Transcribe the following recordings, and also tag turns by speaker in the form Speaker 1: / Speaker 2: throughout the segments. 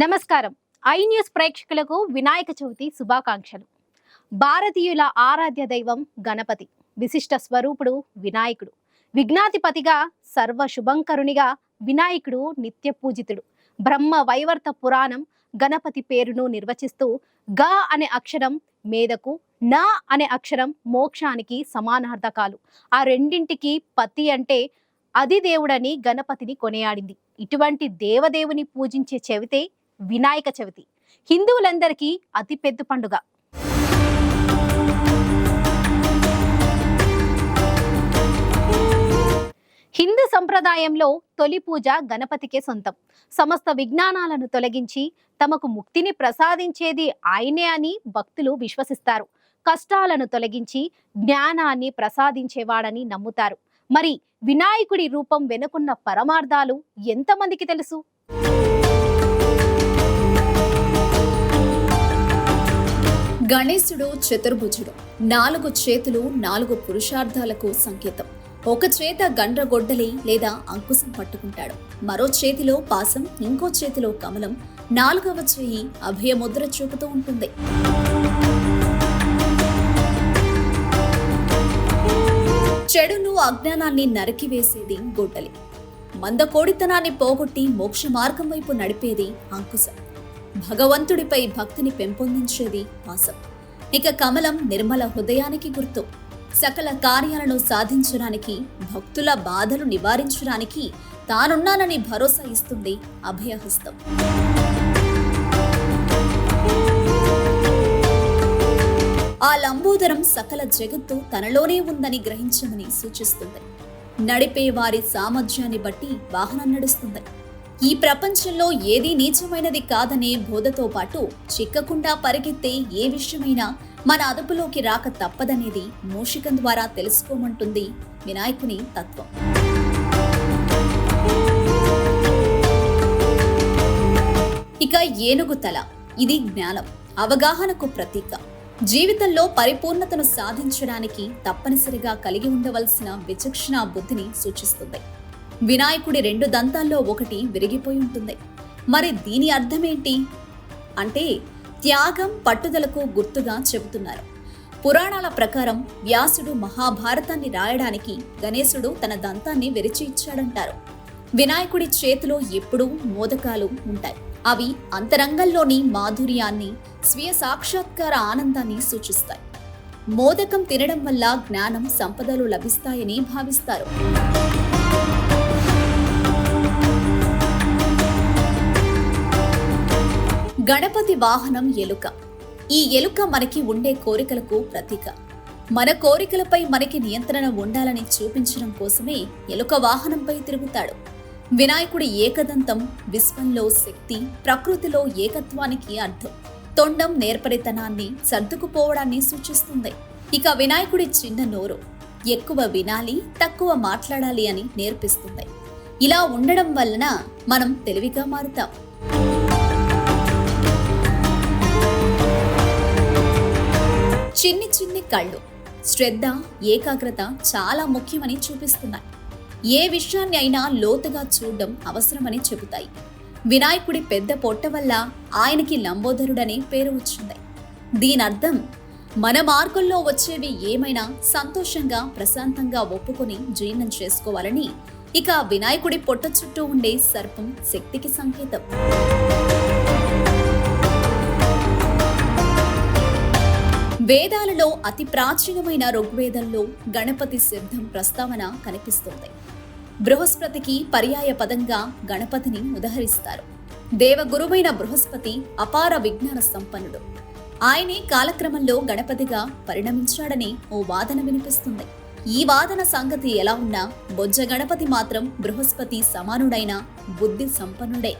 Speaker 1: నమస్కారం. I news ప్రేక్షకులకు వినాయక చవితి శుభాకాంక్షలు. భారతీయుల ఆరాధ్య దైవం గణపతి విశిష్ట స్వరూపుడు వినాయకుడు విఘ్నాధిపతిగా సర్వ శుభంకరునిగా వినాయకుడు నిత్య పూజితుడు. బ్రహ్మ వైవర్త పురాణం గణపతి పేరును నిర్వచిస్తూ గ అనే అక్షరం మేదకు నా అనే అక్షరం మోక్షానికి సమానార్థకాలు. ఆ రెండింటికి పతి అంటే అది దేవుడని గణపతిని కొనియాడింది. ఇటువంటి దేవదేవుని పూజించే చవితే వినాయక చవితి. హిందువులందరికీ అతిపెద్ద పండుగ. హిందూ సంప్రదాయంలో తొలి పూజ గణపతికే సొంతం. సమస్త విజ్ఞానాలను తొలగించి తమకు ముక్తిని ప్రసాదించేది ఆయనే అని భక్తులు విశ్వసిస్తారు. కష్టాలను తొలగించి జ్ఞానాన్ని ప్రసాదించేవాడని నమ్ముతారు. మరి వినాయకుడి రూపం వెనుకున్న పరమార్థాలు ఎంతమందికి తెలుసు?
Speaker 2: గణేశుడు చతుర్భుజుడు. నాలుగు చేతులు నాలుగు పురుషార్థాలకు సంకేతం. ఒక చేత గండ్రగొడ్డలి లేదా అంకుశం పట్టుకుంటాడు. మరో చేతిలో పాసం ఇంకో చేతిలో కమలం. నాలుగవ చేయి అభయముద్ర చూపుతూ ఉంటుంది. చెడును అజ్ఞానాన్ని నరికివేసేది గొడ్డలి. మందకోడితనాన్ని పోగొట్టి మోక్ష మార్గం వైపు నడిపేది అంకుశం. భగవంతుడిపై భక్తిని పెంపొందించేది పాసం ఇక కమలం నిర్మల హృదయానికి గుర్తు. సకల కార్యాలను సాధించడానికి భక్తుల బాధలు నివారించడానికి తానున్నానని భరోసా ఇస్తుంది అభయహస్తం. ఆ లంబోదరం సకల జగత్తు తనలోనే ఉందని గ్రహించమని సూచిస్తుంది. నడిపే వారి సామర్థ్యాన్ని బట్టి వాహనం నడుస్తుంది. ఈ ప్రపంచంలో ఏదీ నీచమైనది కాదనే బోధతో పాటు చిక్కకుండా పరిగెత్తే ఏ విషయమైనా మన అదుపులోకి రాక తప్పదనేది మూషికం ద్వారా తెలుసుకోమంటుంది వినాయకుని తత్వం. ఇక ఏనుగు తల. ఇది జ్ఞానం అవగాహనకు ప్రతీక. జీవితంలో పరిపూర్ణతను సాధించడానికి తప్పనిసరిగా కలిగి ఉండవలసిన విచక్షణ బుద్ధిని సూచిస్తుంది. వినాయకుడి రెండు దంతాల్లో ఒకటి విరిగిపోయి ఉంటుంది. మరి దీని అర్థమేంటి? అంటే త్యాగం పట్టుదలకు గుర్తుగా చెబుతున్నారు. పురాణాల ప్రకారం వ్యాసుడు మహాభారతాన్ని రాయడానికి గణేశుడు తన దంతాన్ని విరిచి ఇచ్చాడంటారు. వినాయకుడి చేతిలో ఎప్పుడూ మోదకాలు ఉంటాయి. అవి అంతరంగంలోని మాధుర్యాన్ని స్వీయ సాక్షాత్కార ఆనందాన్ని సూచిస్తాయి. మోదకం తినడం వల్ల జ్ఞానం సంపదలు లభిస్తాయని భావిస్తారు. గణపతి వాహనం ఎలుక. ఈ ఎలుక మనకి ఉండే కోరికలకు ప్రతీక. మన కోరికలపై మనకి నియంత్రణ ఉండాలని చూపించడం కోసమే ఎలుక వాహనంపై తిరుగుతాడు. వినాయకుడి ఏకదంతం విశ్వంలో శక్తి ప్రకృతిలో ఏకత్వానికి అర్థం. తొండం నేర్పరితనాన్ని సర్దుకుపోవడాన్ని సూచిస్తుంది. ఇక వినాయకుడి చిన్న నోరు. ఎక్కువ వినాలి తక్కువ మాట్లాడాలి అని నేర్పిస్తుంది. ఇలా ఉండడం వలన మనం తెలివిగా మారుతాం. చిన్ని చిన్ని కళ్ళు. శ్రద్ధ ఏకాగ్రత చాలా ముఖ్యమని చూపిస్తున్నాయి. ఏ విషయాన్ని అయినా లోతుగా చూడడం అవసరమని చెబుతాయి. వినాయకుడి పెద్ద పొట్ట వల్ల ఆయనకి లంబోదరుడనే పేరు వచ్చింది. దీని అర్థం మన మార్గంలో వచ్చేవి ఏమైనా సంతోషంగా ప్రశాంతంగా ఒప్పుకొని జీర్ణం చేసుకోవాలని ఇక వినాయకుడి పొట్ట చుట్టూ ఉండే సర్పం శక్తికి సంకేతం. వేదాలలో అతి ప్రాచీనమైన ఋగ్వేదంలో గణపతి సిద్ధం ప్రస్తావన కనిపిస్తుంది. బృహస్పతికి పర్యాయ పదంగా గణపతిని ఉదహరిస్తారు. దేవగురువైన బృహస్పతి అపార విజ్ఞాన సంపన్నుడు. ఆయనే కాలక్రమంలో గణపతిగా పరిణమించాడని ఓ వాదన వినిపిస్తుంది. ఈ వాదన సంగతి ఎలా ఉన్నా బొజ్జ గణపతి మాత్రం బృహస్పతి సమానుడైన బుద్ధి సంపన్నుడే.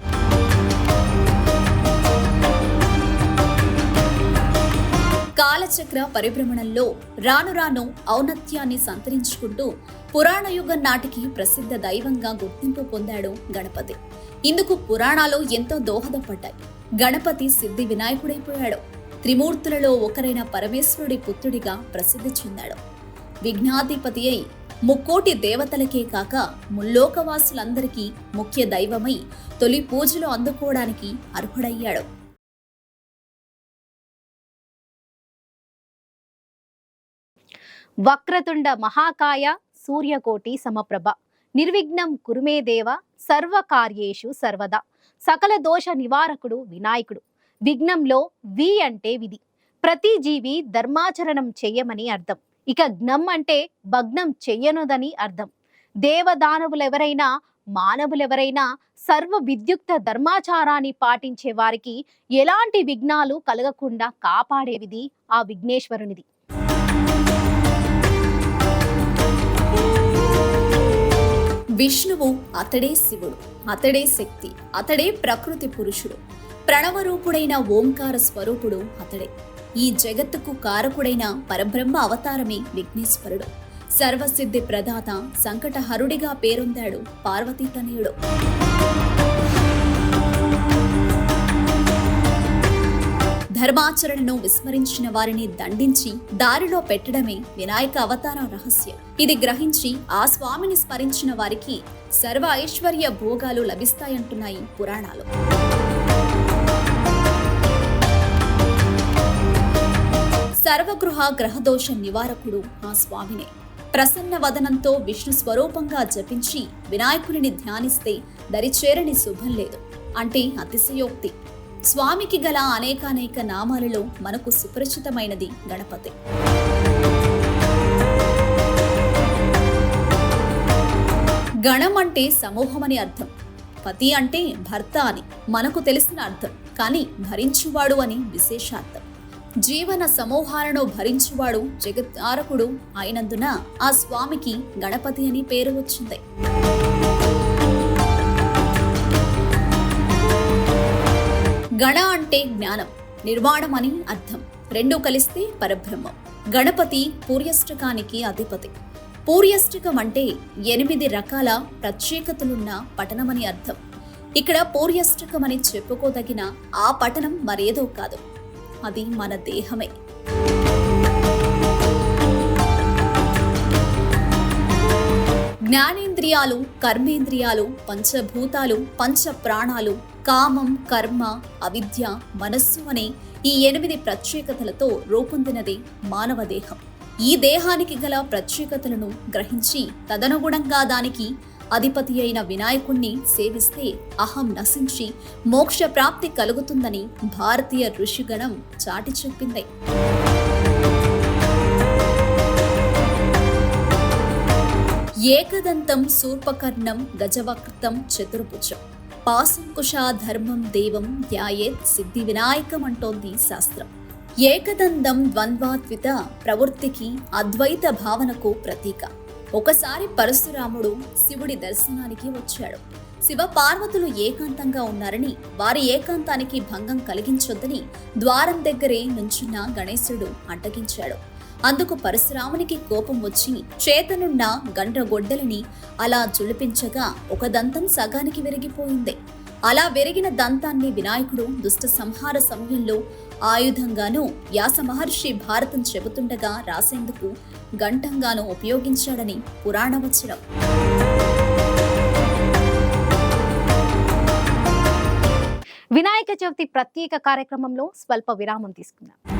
Speaker 2: కాలచక్ర పరిభ్రమణంలో రాను రాను ఔన్నత్యాన్ని సంతరించుకుంటూ పురాణ యుగం నాటికి ప్రసిద్ధ దైవంగా గుర్తింపు పొందాడు గణపతి. ఇందుకు పురాణాలు ఎంతో దోహదపడ్డాయి. గణపతి సిద్ధి వినాయకుడైపోయాడు. త్రిమూర్తులలో ఒకరైన పరమేశ్వరుడి పుత్రుడిగా ప్రసిద్ధి చెందాడు. విఘ్నాధిపతి అయి ముక్కోటి దేవతలకే కాక ముల్లోకవాసులందరికీ ముఖ్య దైవమై తొలి పూజలు అందుకోవడానికి అర్హుడయ్యాడు.
Speaker 1: వక్రతుండ మహాకాయ సూర్యకోటి సమప్రభ. నిర్విఘ్నం కురుమే దేవ సర్వకార్యేషు సర్వదా. సకల దోష నివారకుడు వినాయకుడు. విఘ్నంలో వి అంటే విధి. ప్రతి జీవి ధర్మాచరణం చెయ్యమని అర్థం. ఇక జ్ఞం అంటే భగ్నం చెయ్యనుదని అర్థం. దేవదానవులెవరైనా మానవులెవరైనా సర్వ విద్యుక్త ధర్మాచారాన్ని పాటించే వారికి ఎలాంటి విఘ్నాలు కలగకుండా కాపాడేవిది ఆ విఘ్నేశ్వరునిది.
Speaker 2: విష్ణువు అతడే శివుడు అతడే శక్తి అతడే ప్రకృతి పురుషుడు. ప్రణవరూపుడైన ఓంకార స్వరూపుడు అతడే. ఈ జగత్తుకు కారకుడైన పరబ్రహ్మ అవతారమే విఘ్నేశ్వరుడు. సర్వసిద్ధి ప్రదాత సంకటహరుడిగా పేరొందాడు పార్వతీ తనయుడు. ధర్మాచరణను విస్మరించిన వారిని దండించి దారిలో పెట్టడమే వినాయక అవతార రహస్యం. ఇది గ్రహించి ఆ స్వామిని స్మరించిన వారికి సర్వ ఐశ్వర్య భోగాలు లభిస్తాయంటున్నాయి పురాణాలు. సర్వగృహ గ్రహదోష నివారకుడు ఆ స్వామినే. ప్రసన్న వదనంతో విష్ణు స్వరూపంగా జపించి వినాయకుడిని ధ్యానిస్తే దరిచేరని శుభం లేదు. అంటే అతిశయోక్తి. స్వామికి గల అనేకానేక నామాలలో మనకు సుపరిచితమైనది గణపతి. గణం అంటే సమూహం అని అర్థం. పతి అంటే భర్త అని మనకు తెలిసిన అర్థం. కానీ భరించువాడు అని విశేషార్థం. జీవన సమూహాలను భరించువాడు జగత్తారకుడు అయినందున ఆ స్వామికి గణపతి అని పేరు వచ్చింది. గణ అంటే జ్ఞానం నిర్వాణం అని అర్థం. రెండు కలిస్తే పరబ్రహ్మం. గణపతి పూర్యష్టకానికి అధిపతి. పూర్యష్టకం అంటే ఎనిమిది రకాల ప్రత్యేకతలున్న పఠనమని అర్థం. ఇక్కడ పూర్యష్టకం అని చెప్పుకోదగిన ఆ పఠనం మరేదో కాదు. అది మన దేహమే. జ్ఞానేంద్రియాలు కర్మేంద్రియాలు పంచభూతాలు పంచ ప్రాణాలు కామం కర్మ అవిద్య మనస్సు అనే ఈ ఎనిమిది ప్రత్యేకతలతో రూపొందినదే మానవ దేహం. ఈ దేహానికి గల ప్రత్యేకతలను గ్రహించి తదనుగుణంగా దానికి అధిపతి అయిన వినాయకుణ్ణి సేవిస్తే అహం నశించి మోక్ష ప్రాప్తి కలుగుతుందని భారతీయ ఋషిగణం చాటి చెప్పింది ఏకదంతం శూర్పకర్ణం గజవక్తం చతుర్భుజం. పాశంకుశా ధర్మం దేవం ధ్యాయేత్ సిద్ధి వినాయకం అంటోంది శాస్త్రం. ఏకదంతం ద్వంద్వాత్విత ప్రవృత్తికి అద్వైత భావనకు ప్రతీక. ఒకసారి పరశురాముడు శివుడి దర్శనానికి వచ్చాడు. శివ పార్వతులు ఏకాంతంగా ఉన్నారని వారి ఏకాంతానికి భంగం కలిగించొద్దని ద్వారం దగ్గరే నుంచున్న గణేశుడు అడ్డగించాడు. అందుకు పరశురామునికి కోపం వచ్చి చేతనున్న గండ్రగొడ్డలిని అలా జులిపించగా ఒక దంతం సగానికి విరిగిపోయింది. అలా విరిగిన దంతాన్ని వినాయకుడు దుష్ట సంహార సమయంలో ఆయుధంగాను వ్యాస మహర్షి భారతం చెబుతుండగా రాసేందుకు గంటంగాను ఉపయోగించాడని పురాణవచనం
Speaker 1: వినాయక చవితి ప్రత్యేక కార్యక్రమంలో స్వల్ప విరామం తీసుకుందాం